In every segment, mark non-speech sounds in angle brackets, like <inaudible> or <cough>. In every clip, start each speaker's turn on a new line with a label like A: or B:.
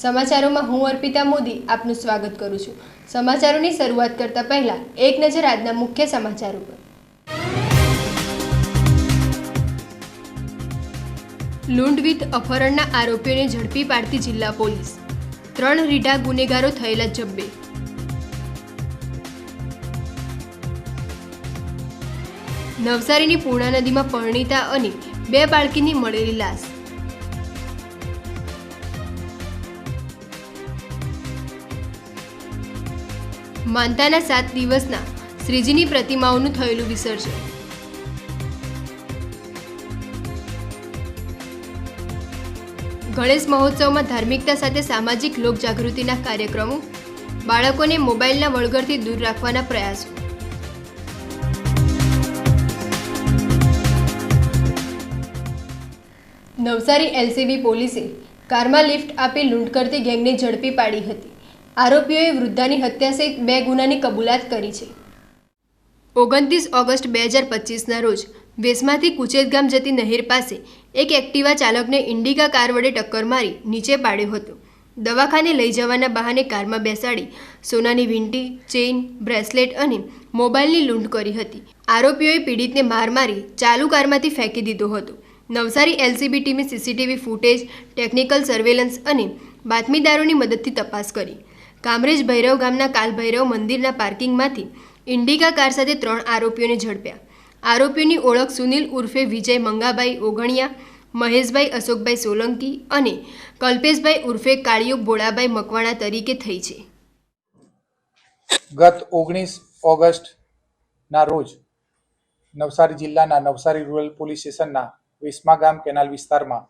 A: સમાચારોમાં હું અર્પિતા મોદી આપનું સ્વાગત કરું છું. સમાચારોની શરૂઆત કરતા પહેલા એક નજર આજના મુખ્ય સમાચારો પર. લુંડવિત અપહરણના આરોપીઓને ઝડપી પાડતી જિલ્લા પોલીસ. ત્રણ રીઢા ગુનેગારો થયેલા જબ્બે. નવસારીની પૂર્ણા નદીમાં પરણિતા અને બે બાળકીની મળેલી લાશ. માનતાના સાત દિવસના શ્રીજીની પ્રતિમાઓનું થયેલું વિસર્જન. ગણેશ મહોત્સવમાં ધાર્મિકતા સાથે સામાજિક લોકજાગૃતિના કાર્યક્રમો, બાળકોને મોબાઈલના વળગરથી દૂર રાખવાના પ્રયાસો. નવસારી એલસીબી પોલીસે કારમાં લિફ્ટ આપી લૂંટ કરતી ગેંગને ઝડપી પાડી હતી. આરોપીઓએ વૃદ્ધાની હત્યા સહિત બે ગુનાની કબૂલાત કરી છે. ઓગણત્રીસ ઓગસ્ટ બે હજાર પચીસના રોજ વેસમાંથી કુચેત ગામ જતી નહેર પાસે એક એક્ટિવા ચાલકને ઇન્ડિકા કાર વડે ટક્કર મારી નીચે પાડ્યો હતો. દવાખાને લઈ જવાના બહાને કારમાં બેસાડી સોનાની વીંટી, ચેઇન, બ્રેસલેટ અને મોબાઈલની લૂંટ કરી હતી. આરોપીઓએ પીડિતને માર મારી ચાલુ કારમાંથી ફેંકી દીધો હતો. નવસારી એલસીબી ટીમે સીસીટીવી ફૂટેજ, ટેકનિકલ સર્વેલન્સ અને બાતમીદારોની મદદથી તપાસ કરી. કામરેજ ભૈરવ ગામના કાલભૈરવ મંદિરના પાર્કિંગમાંથી ઇન્ડિકા કાર સાથે ત્રણ આરોપીઓને ઝડપ્યા. આરોપીઓની ઓળખ સુનિલ ઉર્ફે વિજય મંગાભાઈ ઓગણિયા, મહેશભાઈ અશોકભાઈ સોલંકી અને કલ્પેશભાઈ ઉર્ફે કાળિયો ભોળાભાઈ મકવાણા તરીકે થઈ છે.
B: ગત ઓગણીસ ઓગસ્ટના રોજ નવસારી જિલ્લાના નવસારી રૂરલ પોલીસ સ્ટેશનના વેસમા ગામ કેનાલ વિસ્તારમાં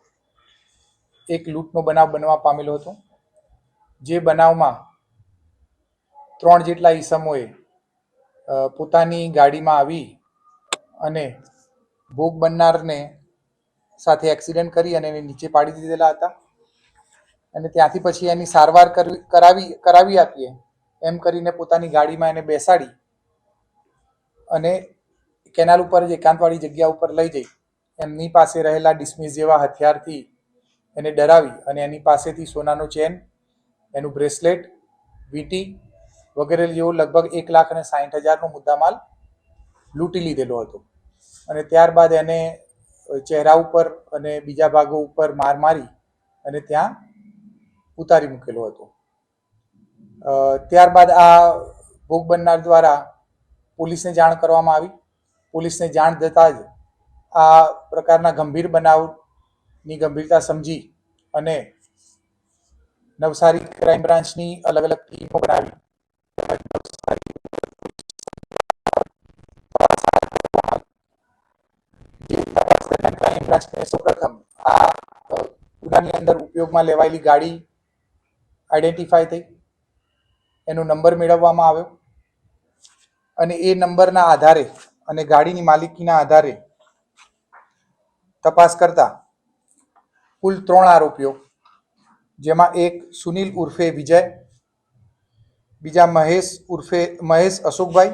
B: એક લૂંટનો બનાવ બનવા પામેલો હતો. જે બનાવમાં ત્રણ જેટલા ઈસમોએ પોતાની ગાડીમાં આવી અને ભોગ બનનારને સાથે એક્સિડન્ટ કરી અને એને નીચે પાડી દીધેલા હતા. અને ત્યાંથી પછી એની સારવાર કરાવી કરાવી આપીએ. એમ કરીને પોતાની ગાડીમાં એને બેસાડી અને કેનાલ ઉપર જ એકાંતવાળી જગ્યા ઉપર લઈ જઈ. એમની પાસે રહેલા ડિસ્મિસ જેવા હથિયારથી એને ડરાવી અને એની પાસેથી સોનાનો ચેન એનું બ્રેસલેટ વીંટી વગેરે જેવો લગભગ એક લાખ અને સાઠ હજારનો મુદ્દામાલ લૂંટી લીધેલો હતો. અને ત્યારબાદ એને ચહેરા ઉપર અને બીજા ભાગો ઉપર માર મારી અને ત્યાં ઉતારી મૂકેલો હતો. ત્યારબાદ આ ભોગ બનનાર દ્વારા પોલીસને જાણ કરવામાં આવી. પોલીસને જાણ થતાં જ આ પ્રકારના ગંભીર બનાવની ગંભીરતા સમજી અને નવસારી ક્રાઇમ બ્રાન્ચની અલગ અલગ ટીમો બનાવી. ઉપયોગમાં લેવાયેલી ગાડી આઈડેન્ટિફાઈ થઈ એનો નંબર મેળવવામાં આવ્યો. અને એ નંબરના આધારે અને ગાડીની માલિકીના આધારે તપાસ કરતા કુલ ત્રણ આરોપીઓ, જેમાં એક સુનિલ ઉર્ફે વિજય બીજા મહેશ ઉર્ફે, મહેશ અશોકભાઈ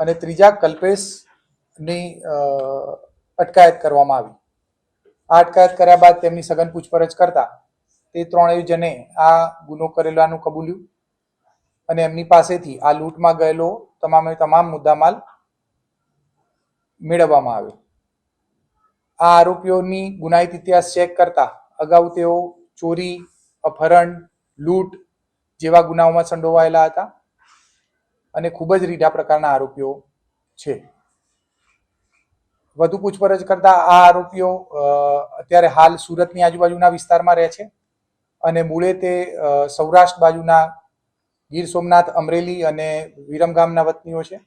B: અને ત્રીજા કલ્પેશની અટકાયત કરવામાં આવી. આ અટકાયત કર્યા બાદ તેમની સઘન પૂછપરછ કરતા તે ત્રણેય જણે આ ગુનો કરેલાનું કબૂલ્યું અને એમની પાસેથી આ લૂંટમાં ગયેલો તમામે તમામ મુદ્દામાલ મેળવવામાં આવ્યો. આ આરોપીઓની ગુનાહિત ઇતિહાસ ચેક કરતા અગાઉ તેઓ ચોરી, અપહરણ, લૂંટ જેવા ગુનાઓમાં સંડોવાયેલા હતા. અને ખૂબ જ રીઢા પ્રકારના આરોપીઓ છે. વધુ પૂછપરછ કરતા આ આરોપીઓ અત્યારે હાલ સુરતની આજુબાજુના વિસ્તારમાં રહે છે. અને મૂળે તે સૌરાષ્ટ્ર બાજુના ગીર સોમનાથ, અમરેલી અને વિરમગામના વતનીઓ છે.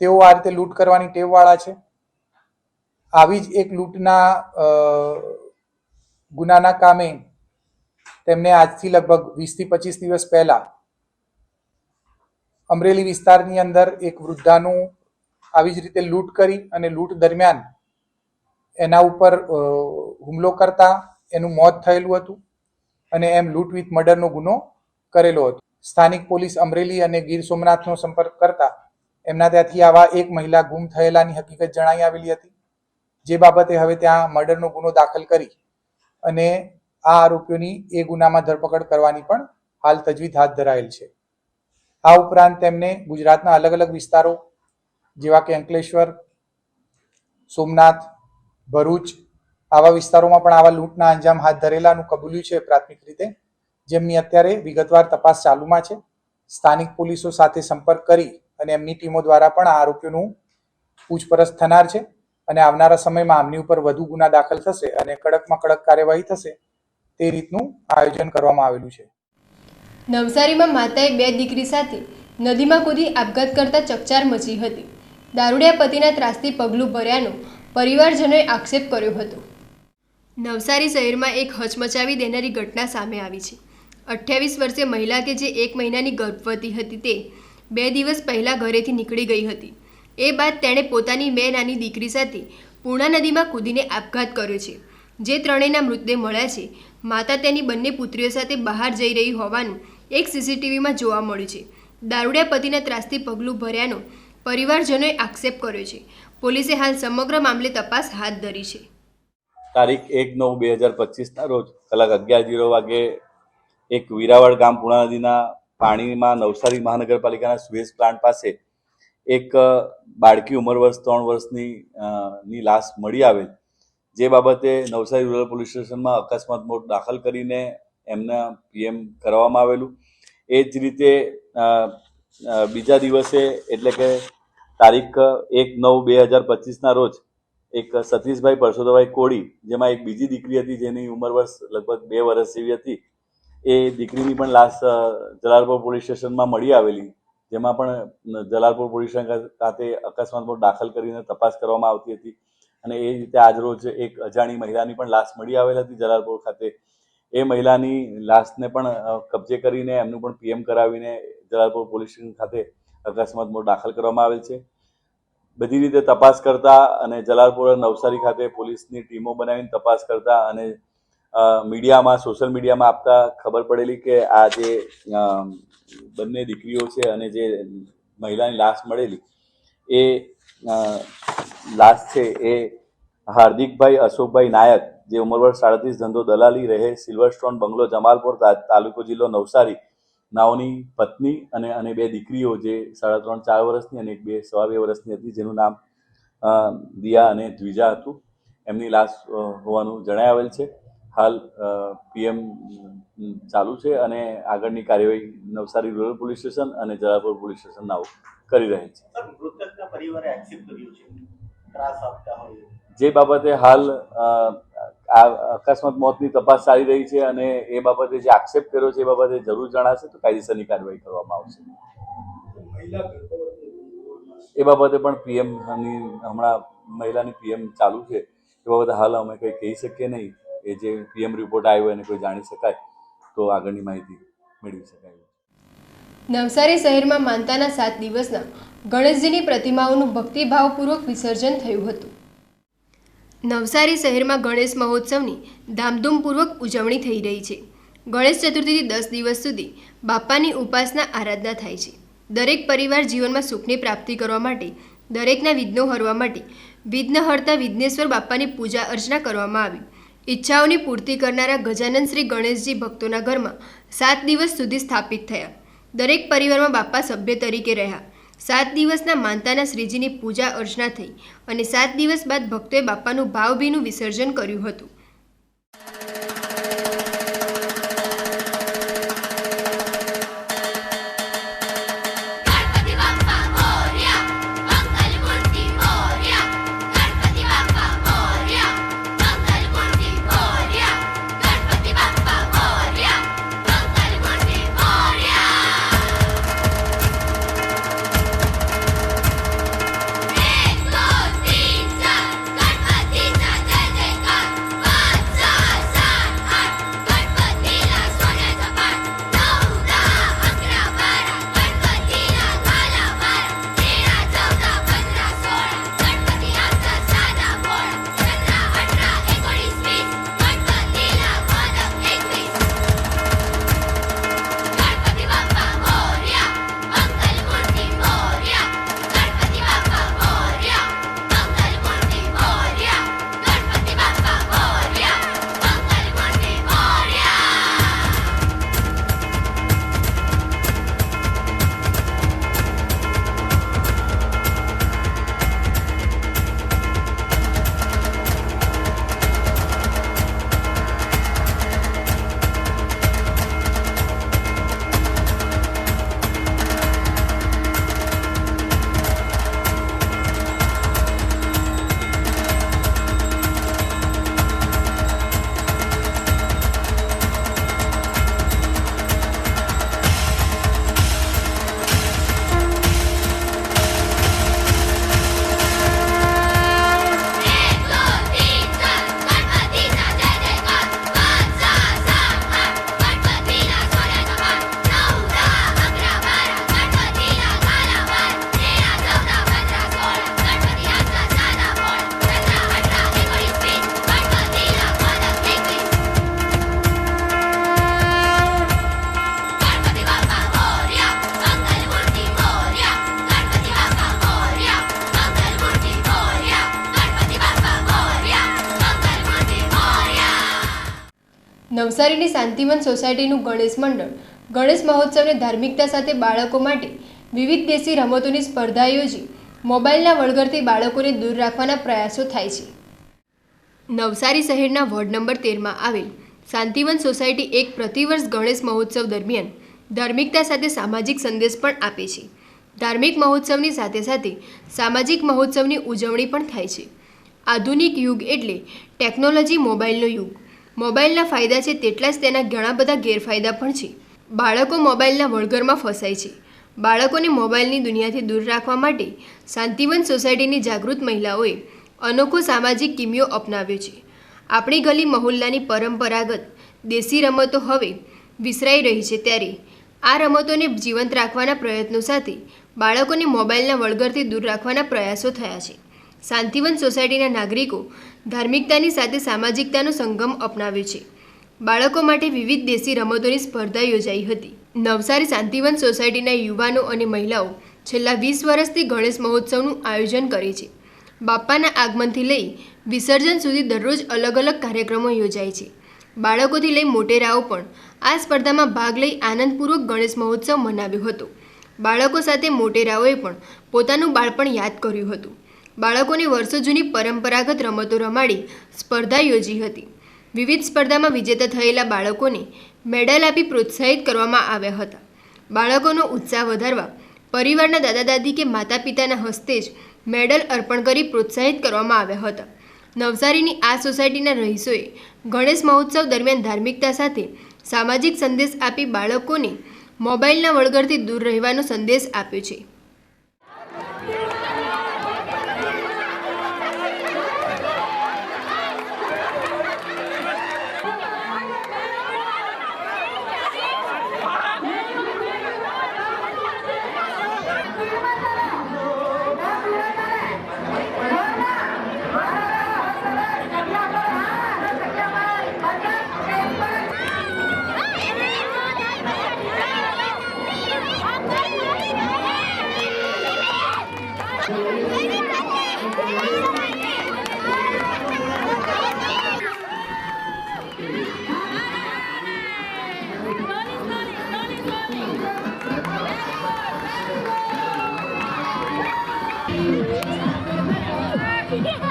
B: તેઓ આ રીતે લૂંટ કરવાની ટેવવાળા છે. આવી જ એક લૂંટના ગુનાના કામે તેમને આજથી લગભગ વીસથી પચીસ દિવસ પહેલા અમરેલી વિસ્તારની અંદર એક વૃદ્ધાનું આવી જ રીતે લૂંટ કરી અને લૂંટ દરમિયાન એના ઉપર હુમલો કરતા એનું મોત થયેલું હતું અને એમ લૂંટ વિથ મર્ડરનો ગુનો કરેલો હતો. સ્થાનિક પોલીસ અમરેલી અને ગીર સોમનાથનો સંપર્ક કરતા એમના ત્યાંથી આવા એક મહિલા ગુમ થયેલાની હકીકત જણાઈ આવેલી હતી, જે બાબતે હવે ત્યાં મર્ડરનો ગુનો દાખલ કરી અને આ આરોપીઓની એ ગુનામાં ધરપકડ કરવાની પણ હાલ તજવીજ હાથ ધરાયેલ છે. આ ઉપરાંત તેમને ગુજરાતના અલગ અલગ વિસ્તારો જેવા કે અંકલેશ્વર, સોમનાથ, ભરૂચ આવા વિસ્તારોમાં પણ આવા લૂંટના અંજામ હાથ ધરેલાનું કબૂલ્યું છે પ્રાથમિક રીતે, જેમની અત્યારે વિગતવાર તપાસ ચાલુમાં છે. સ્થાનિક પોલીસો સાથે સંપર્ક કરી અને એમની ટીમો દ્વારા પણ આ આરોપીઓનું પૂછપરછ થનાર છે અને આવનારા સમયમાં આમની ઉપર વધુ ગુના દાખલ થશે અને કડકમાં કડક કાર્યવાહી થશે તે રીતનું આયોજન કરવામાં આવેલું છે.
A: નવસારીમાં માતાએ બે દીકરી સાથે નદીમાં કૂદી આપઘાત કરતા ચકચાર મચી હતી. દારૂડિયા પતિના ત્રાસથી પગલું ભર્યાનો પરિવારજનોએ આક્ષેપ કર્યો હતો. નવસારી શહેરમાં એક હચમચાવી દેનારી ઘટના સામે આવી છે. અઠ્યાવીસ વર્ષીય મહિલા કે જે એક મહિનાની ગર્ભવતી હતી તે બે દિવસ પહેલાં ઘરેથી નીકળી ગઈ હતી. એ બાદ તેણે પોતાની બે નાની દીકરી સાથે પૂર્ણા નદીમાં કૂદીને આપઘાત કર્યો છે, જે ત્રણેયના મૃતદેહ મળ્યા છે. માતા તેની બંને પુત્રીઓ સાથે બહાર જઈ રહી હોવાનું એક સીસીટીવીમાં જોવા મળ્યું છે. દારૂડિયા પતિના ત્રાસથી પગલું ભર્યાનો પરિવારજનોએ આક્ષેપ કર્યો છે. પોલીસે હાલ સમગ્ર મામલે તપાસ હાથ ધરી છે.
C: તારીખ એક નવ બે હજાર પચીસના રોજ કલાક અગિયાર જીરો વાગે એક વીરાવળ ગામ પૂર્ણા નદીના પાણીમાં નવસારી મહાનગરપાલિકાના સુએઝ પ્લાન્ટ પાસે એક બાળકી ઉંમર વર્ષ, ત્રણ વર્ષની ની લાશ મળી આવેલ જે બાબતે નવસારી રૂરલ પોલીસ સ્ટેશનમાં અકસ્માત મોટ દાખલ કરીને એમના પીએમ કરવામાં આવેલું. એ જ રીતે બીજા દિવસે એટલે કે તારીખ એક નવ બે હજાર પચીસના રોજ એક સતીશભાઈ પરસોદભાઈ કોળી, જેમાં એક બીજી દીકરી હતી જેની ઉંમર વર્ષ લગભગ બે વર્ષ જેવી હતી, એ દીકરીની પણ લાશ જલાલપુર પોલીસ સ્ટેશનમાં મળી આવેલી, જેમાં પણ જલાલપુર પોલીસ સ્ટેશન ખાતે અકસ્માત દાખલ કરીને તપાસ કરવામાં આવતી હતી. અને એ રીતે આજરોજ એક અજાણી મહિલાની પણ લાશ મળી આવેલ હતી, જલાલપુર ખાતે. એ મહિલાની લાશને પણ કબજે કરીને એમનું પણ પીએમ કરાવીને જલાલપુર પોલીસ સ્ટેશન ખાતે અકસ્માત દાખલ કરવામાં આવેલ છે. બધી રીતે તપાસ કરતા અને જલાલપુર નવસારી ખાતે પોલીસની ટીમો બનાવીને તપાસ કરતા અને મીડિયામાં, સોશિયલ મીડિયામાં આપતા ખબર પડેલી કે આ જે બંને દીકરીઓ છે અને જે મહિલાની લાશ મળેલી, એ લાશ છે એ હાર્દિકભાઈ અશોકભાઈ નાયક, જે ઉમરવર વર્ષ સાડત્રીસ, ધંધો દલાલી રહે, સિલ્વરસ્ટોન બંગલો, જમાલપુર તાલુકો જિલ્લો નવસારી, નાઓની પત્ની અને અને બે દીકરીઓ જે સાડા ત્રણ, ચાર વર્ષની અને એક બે, સવા બે વર્ષની હતી, જેનું નામ દિયા અને દ્વિજા હતું. એમની લાશ હોવાનું જણાય આવેલ છે. હાલ પીએમ ચાલુ છે અને આગળની કાર્યવાહી નવસારી રૂરલ પોલીસ સ્ટેશન અને જલાલપુર પોલીસ સ્ટેશન નાઓ કરી રહે છે. જે બાબતે હાલ આ અકસ્માત મોતની તપાસ ચાલી રહી છે અને એ બાબતે જે આક્ષેપ કર્યો છે એ બાબતે જરૂર જણાશે તો કાયદેસરની કાર્યવાહી કરવામાં આવશે. એ બાબતે પણ પીએમની હમણાં મહિલાની પીએમ ચાલુ છે. એ બાબતે હાલ અમે કંઈ કહી શકીએ નહીં. એ જે પીએમ રિપોર્ટ આવ્યો એને કોઈ જાણી શકાય તો આગળની માહિતી મેળવી શકાય.
A: નવસારી શહેરમાં માનતાના સાત દિવસના ગણેશજીની પ્રતિમાઓનું ભક્તિભાવપૂર્વક વિસર્જન થયું હતું. નવસારી શહેરમાં ગણેશ મહોત્સવની ધામધૂમપૂર્વક ઉજવણી થઈ રહી છે. ગણેશ ચતુર્થીથી દસ દિવસ સુધી બાપાની ઉપાસના આરાધના થાય છે. દરેક પરિવાર જીવનમાં સુખની પ્રાપ્તિ કરવા માટે, દરેકના વિઘ્નો હરવા માટે વિઘ્નહર્તા વિઘ્નેશ્વર બાપાની પૂજા અર્ચના કરવામાં આવી. ઈચ્છાઓની પૂર્તિ કરનારા ગજાનંદ શ્રી ગણેશજી ભક્તોના ઘરમાં સાત દિવસ સુધી સ્થાપિત થયા. દરેક પરિવારમાં બાપા સભ્ય તરીકે રહ્યા. સાત દિવસના માનતાના શ્રીજીની પૂજા અર્ચના થઈ અને સાત દિવસ બાદ ભક્તોએ બાપાનું ભાવભીનું વિસર્જન કર્યું હતું. નવસારીની શાંતિવન સોસાયટીનું ગણેશ મંડળ. ગણેશ મહોત્સવને ધાર્મિકતા સાથે બાળકો માટે વિવિધ દેશી રમતોની સ્પર્ધા યોજી મોબાઈલના વળગરથી બાળકોને દૂર રાખવાના પ્રયાસો થાય છે. નવસારી શહેરના વોર્ડ નંબર તેરમાં આવેલ શાંતિવન સોસાયટી એક પ્રતિવર્ષ ગણેશ મહોત્સવ દરમિયાન ધાર્મિકતા સાથે સામાજિક સંદેશ પણ આપે છે. ધાર્મિક મહોત્સવની સાથે સાથે સામાજિક મહોત્સવની ઉજવણી પણ થાય છે. આધુનિક યુગ એટલે ટેકનોલોજી મોબાઈલનો યુગ. મોબાઈલના ફાયદા છે તેટલા જ તેના ઘણા બધા ગેરફાયદા પણ છે. બાળકો મોબાઈલના વળગરમાં ફસાય છે. બાળકોને મોબાઈલની દુનિયાથી દૂર રાખવા માટે શાંતિવન સોસાયટીની જાગૃત મહિલાઓએ અનોખો સામાજિક કિમિયો અપનાવ્યો છે. આપણી ગલી મહોલ્લાની પરંપરાગત દેશી રમતો હવે વિસરાઈ રહી છે ત્યારે આ રમતોને જીવંત રાખવાના પ્રયત્નો સાથે બાળકોને મોબાઈલના વળગરથી દૂર રાખવાના પ્રયાસો થયા છે. શાંતિવન સોસાયટીના નાગરિકો ધાર્મિકતાની સાથે સામાજિકતાનો સંગમ અપનાવ્યો છે. બાળકો માટે વિવિધ દેશી રમતોની સ્પર્ધા યોજાઈ હતી. નવસારી શાંતિવન સોસાયટીના યુવાનો અને મહિલાઓ છેલ્લા વીસ વર્ષથી ગણેશ મહોત્સવનું આયોજન કરે છે. બાપ્પાના આગમનથી લઈ વિસર્જન સુધી દરરોજ અલગ અલગ કાર્યક્રમો યોજાય છે. બાળકોથી લઈ મોટેરાઓ પણ આ સ્પર્ધામાં ભાગ લઈ આનંદપૂર્વક ગણેશ મહોત્સવ મનાવ્યો હતો. બાળકો સાથે મોટેરાઓએ પણ પોતાનું બાળપણ યાદ કર્યું હતું. બાળકોને વર્ષો જૂની પરંપરાગત રમતો રમાડી સ્પર્ધા યોજી હતી. વિવિધ સ્પર્ધામાં વિજેતા થયેલા બાળકોને મેડલ આપી પ્રોત્સાહિત કરવામાં આવ્યા હતા. બાળકોનો ઉત્સાહ વધારવા પરિવારના દાદા દાદી કે માતા પિતાના હસ્તે જ મેડલ અર્પણ કરી પ્રોત્સાહિત કરવામાં આવ્યા હતા. નવસારીની આ સોસાયટીના રહીશોએ ગણેશ મહોત્સવ દરમિયાન ધાર્મિકતા સાથે સામાજિક સંદેશ આપી બાળકોને મોબાઈલના વળગરથી દૂર રહેવાનો સંદેશ આપ્યો છે. yeah. <laughs>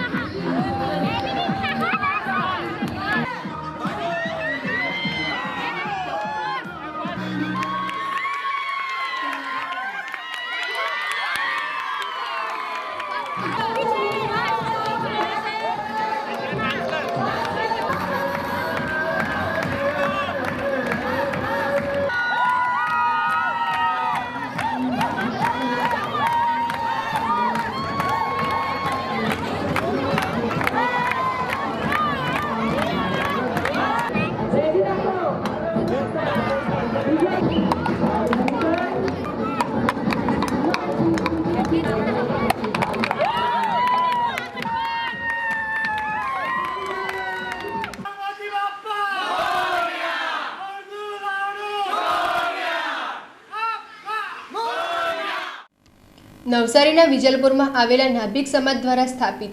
A: નવસારીના વિજલપુરમાં આવેલા નાભિક સમાજ દ્વારા સ્થાપિત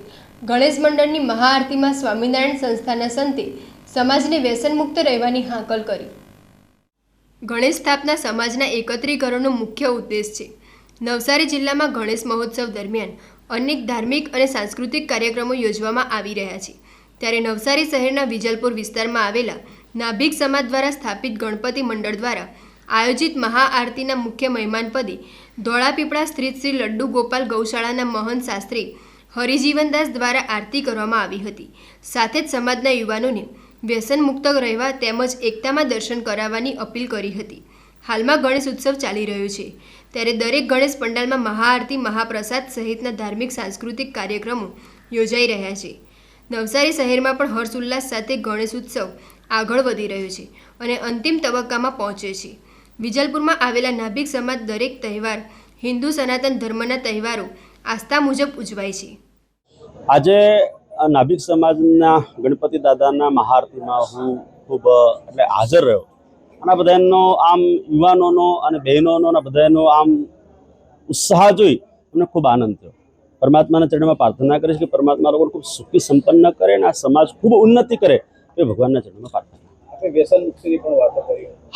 A: ગણેશ મંડળની મહાઆરતીમાં સ્વામિનારાયણ સંસ્થાના સંતે સમાજને વ્યસનમુક્ત રહેવાની હાંકલ કરી. ગણેશ સ્થાપના સમાજના એકત્રીકરણનો મુખ્ય ઉદ્દેશ છે. નવસારી જિલ્લામાં ગણેશ મહોત્સવ દરમિયાન અનેક ધાર્મિક અને સાંસ્કૃતિક કાર્યક્રમો યોજવામાં આવી રહ્યા છે. ત્યારે નવસારી શહેરના વિજલપુર વિસ્તારમાં આવેલા નાભિક સમાજ દ્વારા સ્થાપિત ગણપતિ મંડળ દ્વારા આયોજિત મહાઆરતીના મુખ્ય મહેમાનપદે ધોળાપીપળા સ્થિત શ્રી લડ્ડુ ગોપાલ ગૌશાળાના મહંત શાસ્ત્રી હરિજીવનદાસ દ્વારા આરતી કરવામાં આવી હતી. સાથે જ સમાજના યુવાનોને વ્યસન મુક્ત રહેવા તેમજ એકતામાં દર્શન કરાવવાની અપીલ કરી હતી. હાલમાં ગણેશ ઉત્સવ ચાલી રહ્યો છે. ત્યારે દરેક ગણેશ પંડાલમાં મહાઆરતી, મહાપ્રસાદ સહિતના ધાર્મિક, સાંસ્કૃતિક કાર્યક્રમો યોજાઈ રહ્યા છે. નવસારી શહેરમાં પણ હર્ષોલ્લાસ સાથે ગણેશ ઉત્સવ આગળ વધી રહ્યો છે અને અંતિમ તબક્કામાં પહોંચે છે. વિજલપુરમાં આવેલા નાભિક સમાજ દરેક તહેવાર હિન્દુ સનાતન ધર્મના તહેવારો આસ્થા મુજબ ઉજવાય છે.
D: આજે નાભિક સમાજના ગણપતિ દાદાના મહાઆરતીમાં હું ખૂબ એટલે હાજર રહ્યો. અને બધાનો આમ યુવાનોનો અને બહેનોનો અને બધાનો આમ ઉત્સાહ જોઈ અમને ખૂબ આનંદ થયો. પરમાત્માના ચરણમાં પ્રાર્થના કરીશ કે પરમાત્મા લોકોને ખૂબ સુખી સંપન્ન કરે અને આ સમાજ ખૂબ ઉન્નતિ કરે એ ભગવાનના ચરણમાં પ્રાર્થના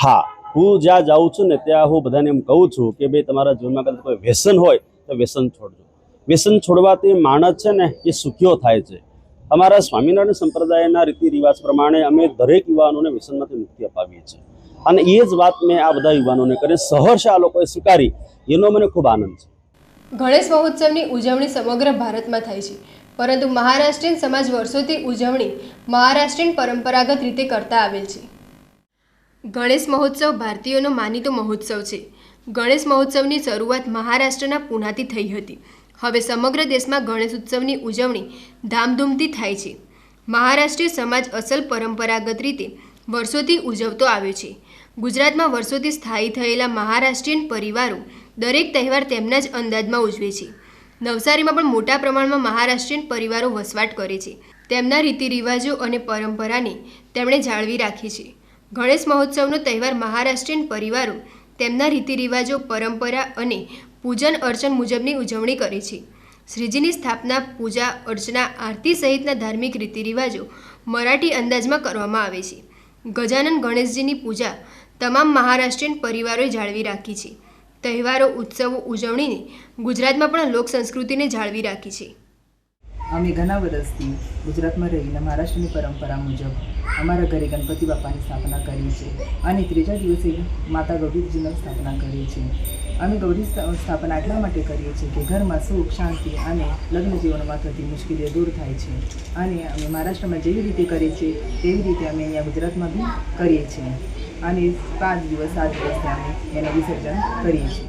D: હા. હું જ્યાં જાઉં છું ને ત્યાં હું બધાને એમ કહું છું કે ભાઈ તમારા જીવનમાં કદાચ કોઈ વ્યસન હોય તો વ્યસન છોડજો. વ્યસન છોડવાથી માણસ છે ને એ સુખ્યો થાય છે. અમારા સ્વામિનારાયણ સંપ્રદાયના રીતિ રિવાજ પ્રમાણે અમે દરેક યુવાનોને વ્યસનમાંથી મુક્તિ અપાવીએ છીએ. અને એ જ વાત મેં આ બધા યુવાનોને કરી. સહર્ષ આ લોકોએ સ્વીકારી. એનો મને ખૂબ આનંદ છે.
A: ગણેશ મહોત્સવની ઉજવણી સમગ્ર ભારતમાં થાય છે. પરંતુ મહારાષ્ટ્રીયન સમાજ વર્ષોથી ઉજવણી મહારાષ્ટ્રીયન પરંપરાગત રીતે કરતા આવેલ છે. ગણેશ મહોત્સવ ભારતીયોનો માનીતો મહોત્સવ છે. ગણેશ મહોત્સવની શરૂઆત મહારાષ્ટ્રના પૂનાથી થઈ હતી. હવે સમગ્ર દેશમાં ગણેશ ઉત્સવની ઉજવણી ધામધૂમથી થાય છે. મહારાષ્ટ્રીય સમાજ અસલ પરંપરાગત રીતે વર્ષોથી ઉજવતો આવ્યો છે. ગુજરાતમાં વર્ષોથી સ્થાયી થયેલા મહારાષ્ટ્રીયન પરિવારો દરેક તહેવાર તેમના જ અંદાજમાં ઉજવે છે. નવસારીમાં પણ મોટા પ્રમાણમાં મહારાષ્ટ્રીયન પરિવારો વસવાટ કરે છે. તેમના રીતિ રિવાજો અને પરંપરાને તેમણે જાળવી રાખી છે. ગણેશ મહોત્સવનો તહેવાર મહારાષ્ટ્રીયન પરિવારો તેમના રીતિ રિવાજો, પરંપરા અને પૂજન અર્ચન મુજબની ઉજવણી કરે છે. શ્રીજીની સ્થાપના, પૂજા, અર્ચના, આરતી સહિતના ધાર્મિક રીતિરિવાજો મરાઠી અંદાજમાં કરવામાં આવે છે. ગજાનન ગણેશજીની પૂજા તમામ મહારાષ્ટ્રીયન પરિવારોએ જાળવી રાખી છે. તહેવારો, ઉત્સવો, ઉજવણીને ગુજરાતમાં પણ લોક સંસ્કૃતિને જાળવી રાખી છે.
E: અમે ઘણા વર્ષથી ગુજરાતમાં રહીને મહારાષ્ટ્રની પરંપરા મુજબ અમારા ઘરે ગણપતિ બાપાની સ્થાપના કરીએ છીએ અને ત્રીજા દિવસે માતા ગૌરીજીની સ્થાપના કરીએ છીએ અમે ગૌરી સ્થાપના એટલા માટે કરીએ છીએ કે ઘરમાં સુખ, શાંતિ અને લગ્ન જીવનમાં થતી મુશ્કેલીઓ દૂર થાય છે. અને અમે મહારાષ્ટ્રમાં જેવી રીતે કરીએ છીએ તેવી રીતે અમે અહીંયા ગુજરાતમાં બી કરીએ છીએ. અને પાંચ દિવસ, સાત દિવસથી અમે એનું વિસર્જન કરીએ છીએ.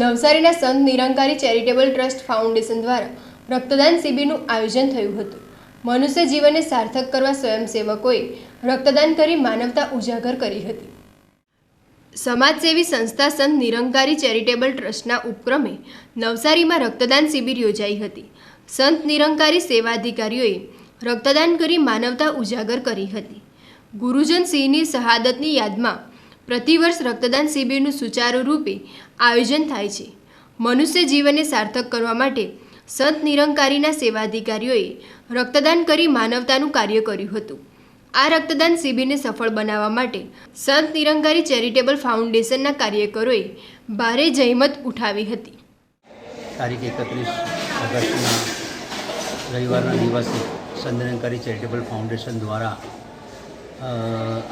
A: નવસારીના સંત નિરંકારી ચેરિટેબલ ટ્રસ્ટ ફાઉન્ડેશન દ્વારા રક્તદાન શિબિરનું આયોજન થયું હતું. મનુષ્ય જીવનને સાર્થક કરવા સ્વયંસેવકોએ રક્તદાન કરી માનવતા ઉજાગર કરી હતી. સમાજસેવી સંસ્થા સંત નિરંકારી ચેરિટેબલ ટ્રસ્ટના ઉપક્રમે નવસારીમાં રક્તદાન શિબિર યોજાઈ હતી. સંત નિરંકારી સેવાધિકારીઓએ રક્તદાન કરી માનવતા ઉજાગર કરી હતી. ગુરુજન સિંહની શહાદતની યાદમાં પ્રતિવર્ષ રક્તદાન શિબિરનું સુચારુ રૂપે આયોજન થાય છે. મનુષ્ય જીવનને સાર્થક કરવા માટે સંત નિરંકારીના સેવાધિકારીઓએ રક્તદાન કરી માનવતાનું કાર્ય કર્યું હતું. આ રક્તદાન શિબિરને સફળ બનાવવા માટે સંત નિરંકારી ચેરિટેબલ ફાઉન્ડેશનના કાર્યકરોએ ભારે જહેમત ઉઠાવી હતી.
F: તારીખ એકત્રીસ ઓગસ્ટના રવિવારના દિવસે સંદનકારી ચેરિટેબલ ફાઉન્ડેશન દ્વારા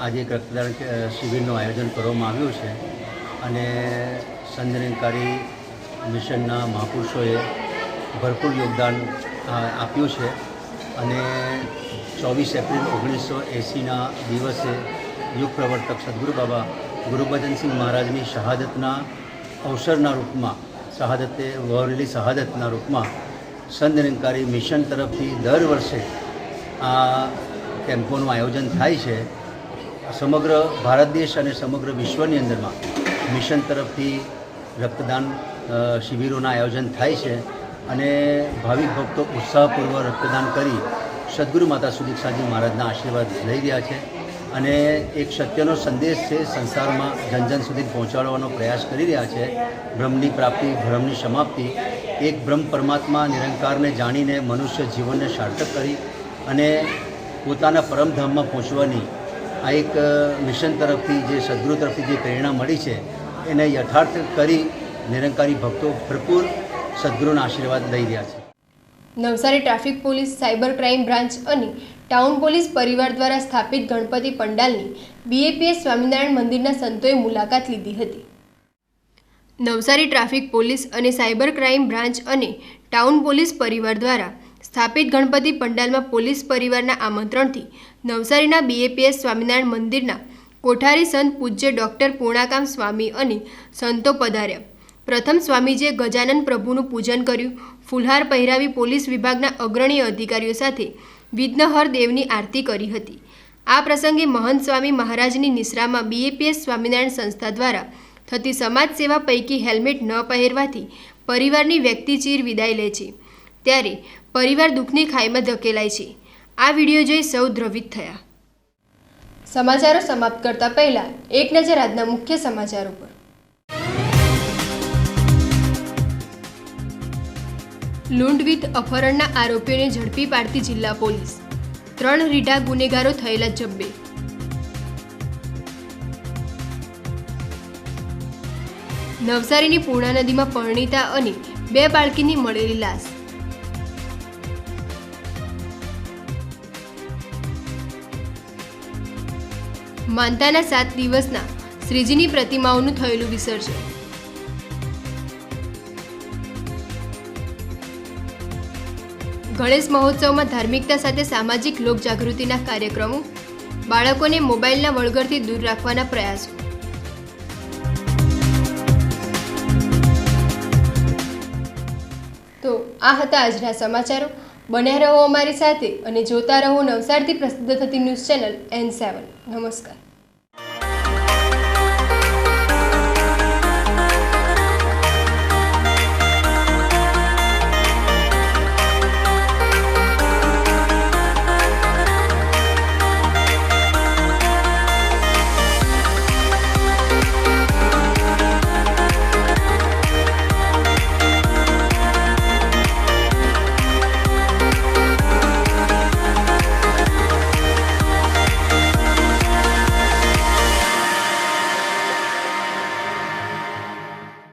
F: આજે એક રક્તદાન શિબિરનું આયોજન કરવામાં આવ્યું છે અને સંદનકારી મિશનના મહાપુરુષોએ ભરપૂર યોગદાન આપ્યું છે. અને ચોવીસ એપ્રિલ ઓગણીસો એંસીના દિવસે યુગ પ્રવર્તક સદગુરુ બાબા ગુરુબચનસિંહ મહારાજની શહાદતના અવસરના રૂપમાં, શહાદતે વહોરેલી શહાદતના રૂપમાં સંત નિરંકારી મિશન તરફથી દર વર્ષે આ કેમ્પોનું આયોજન થાય છે. સમગ્ર ભારત દેશ અને સમગ્ર વિશ્વની અંદરમાં મિશન તરફથી રક્તદાન શિબિરોના આયોજન થાય છે. અને ભાવિક ભક્તો ઉત્સાહપૂર્વક રક્તદાન કરી સદગુરુ માતા સુદીક્ષાજી મહારાજના આશીર્વાદ લઈ રહ્યા છે અને એક સત્યનો સંદેશ છે સંસારમાં જન જન સુધી પહોંચાડવાનો પ્રયાસ કરી રહ્યા છે. બ્રહ્મની પ્રાપ્તિ ભ્રમની સમાપ્તિ, એક બ્રહ્મ પરમાત્મા નિરંકારને જાણીને મનુષ્ય જીવનને સાર્થક કરી અને પોતાના પરમધામમાં પહોંચવાની આ એક મિશન તરફથી જે સદગુરુ તરફથી જે પ્રેરણા મળી છે, એને યથાર્થ કરી નિરંકારી ભક્તો ભરપૂર સદગુરુના આશીર્વાદ લઈ રહ્યા છે.
A: Navsari traffic police cyber crime branch અને ટાઉન પોલીસ પરિવાર દ્વારા સ્થાપિત ગણપતિ પંડાલની બીએપીએસ સ્વામિનારાયણ મંદિરના સંતોએ મુલાકાત લીધી હતી. નવસારી ટ્રાફિક પોલીસ અને સાયબર ક્રાઇમ બ્રાન્ચ અને ટાઉન પોલીસ પરિવાર દ્વારા સ્થાપિત ગણપતિ પંડાલમાં પોલીસ પરિવારના આમંત્રણથી નવસારીના બીએપીએસ સ્વામિનારાયણ મંદિરના કોઠારી સંત પૂજ્ય ડૉક્ટર પૂર્ણાકામ સ્વામી અને સંતો પધાર્યા. પ્રથમ સ્વામીજીએ ગજાનન પ્રભુનું પૂજન કર્યું. ફુલહાર પહેરાવી પોલીસ વિભાગના અગ્રણી અધિકારીઓ સાથે વિઘ્નહર દેવની આરતી કરી હતી. આ પ્રસંગે મહંત સ્વામી મહારાજની નિશ્રામાં બીએપીએસ સ્વામિનારાયણ સંસ્થા દ્વારા થતી સમાજ સેવા પૈકી હેલ્મેટ ન પહેરવાથી પરિવારની વ્યક્તિ ચીર વિદાય લે છે. ત્યારે પરિવાર દુઃખની ખાઈમાં ધકેલાય છે. આ વીડિયો જોઈ સૌ દ્રવિત થયા. સમાચારો સમાપ્ત કરતા પહેલા એક નજર આજના મુખ્ય સમાચારો પર. લૂંટવીત અપહરણના આરોપીઓને ઝડપી પાડતી જિલ્લા પોલીસ. ત્રણ રીઢા ગુનેગારો થયેલા જબ્બે. નવસારીની પૂર્ણા નદીમાં પરણીતા અને બે બાળકીની મળેલી લાશ. માનતાના સાત દિવસના શ્રીજીની પ્રતિમાઓનું થયેલું વિસર્જન. ગણેશ મહોત્સવમાં ધાર્મિકતા સાથે સામાજિક લોકજાગૃતિના કાર્યક્રમો બાળકોને મોબાઈલના વળગરથી દૂર રાખવાના પ્રયાસો. તો આ હતા આજના સમાચારો. બન્યા રહો અમારી સાથે અને જોતા રહો નવસારથી પ્રસિદ્ધ થતી ન્યૂઝ ચેનલ એન સેવન. નમસ્કાર.